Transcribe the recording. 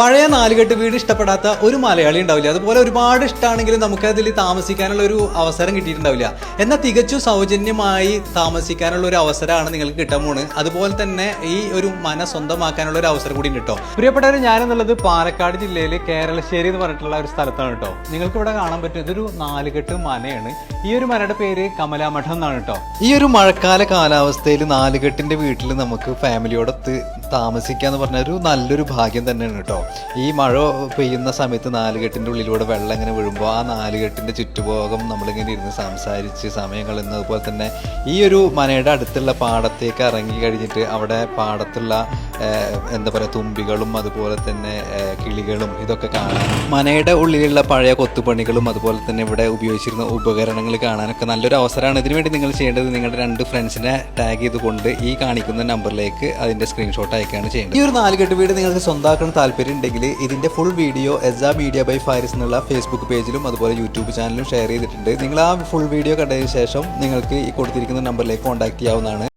പഴയ നാലുകെട്ട് വീട് ഇഷ്ടപ്പെടാത്ത ഒരു മലയാളി ഉണ്ടാവില്ല. അതുപോലെ ഒരുപാട് ഇഷ്ടമാണെങ്കിലും നമുക്ക് അതിൽ താമസിക്കാനുള്ള ഒരു അവസരം കിട്ടിയിട്ടുണ്ടാവില്ല. എന്നാൽ തികച്ചും സൗജന്യമായി താമസിക്കാനുള്ള ഒരു അവസരമാണ് നിങ്ങൾക്ക് കിട്ടാൻ പോണ്. അതുപോലെ തന്നെ ഈ ഒരു മന സ്വന്തമാക്കാനുള്ള ഒരു അവസരം കൂടി കേട്ടോ. പ്രിയപ്പെട്ടവർ ഞാനെന്നുള്ളത് പാലക്കാട് ജില്ലയിൽ കേരളശ്ശേരി എന്ന് പറഞ്ഞിട്ടുള്ള ഒരു സ്ഥലത്താണ് കേട്ടോ. നിങ്ങൾക്ക് ഇവിടെ കാണാൻ പറ്റും ഇതൊരു നാലുകെട്ട് മനയാണ്. ഈ ഒരു മനയുടെ പേര് കമലാമഠം എന്നാണ് കേട്ടോ. ഈ ഒരു മഴക്കാല കാലാവസ്ഥയിൽ നാലുകെട്ടിന്റെ വീട്ടിൽ നമുക്ക് ഫാമിലിയോടൊത്ത് താമസിക്കാന്ന് പറഞ്ഞ ഒരു നല്ലൊരു ഭാഗ്യം തന്നെയാണ് കേട്ടോ. ഈ മഴ പെയ്യുന്ന സമയത്ത് നാലുകെട്ടിന്റെ ഉള്ളിലൂടെ വെള്ളം ഇങ്ങനെ വീഴുമ്പോൾ ആ നാലുകെട്ടിന്റെ ചുറ്റുപോകം നമ്മളിങ്ങനെ ഇരുന്ന് സംസാരിച്ച് സമയം കളയുന്നത് തന്നെ ഈ ഒരു മനയുടെ അടുത്തുള്ള പാടത്തേക്ക് ഇറങ്ങി കഴിഞ്ഞിട്ട് അവിടെ പാടത്തുള്ള എന്താ പറയുക തുമ്പികളും അതുപോലെ തന്നെ കിളികളും ഇതൊക്കെ കാണാൻ മനയുടെ ഉള്ളിലുള്ള പഴയ കൊത്തുപണികളും അതുപോലെ തന്നെ ഇവിടെ ഉപയോഗിച്ചിരുന്ന ഉപകരണങ്ങൾ കാണാനൊക്കെ നല്ലൊരു അവസരമാണ്. ഇതിനുവേണ്ടി നിങ്ങൾ ചെയ്യേണ്ടത് നിങ്ങളുടെ രണ്ട് ഫ്രണ്ട്സിനെ ടാഗ് ചെയ്തുകൊണ്ട് ഈ കാണിക്കുന്ന നമ്പറിലേക്ക് അതിന്റെ സ്ക്രീൻഷോട്ട് അയക്കുകയാണ് ചെയ്യേണ്ടത്. ഈ ഒരു നാലുകെട്ട് വീട് നിങ്ങൾക്ക് സ്വന്തമാക്കാൻ താല്പര്യം ഉണ്ടെങ്കിൽ ഇതിന്റെ ഫുൾ വീഡിയോ എസ മീഡിയ ബൈ ഫാരിസ് എന്നുള്ള ഫേസ്ബുക്ക് പേജിലും അതുപോലെ യൂട്യൂബ് ചാനലും ഷെയർ ചെയ്തിട്ടുണ്ട്. നിങ്ങൾ ആ ഫുൾ വീഡിയോ കണ്ടതിന് ശേഷം നിങ്ങൾക്ക് ഈ കൊടുത്തിരിക്കുന്ന നമ്പറിലേക്ക് കോൺടാക്ട് ചെയ്യാവുന്നതാണ്.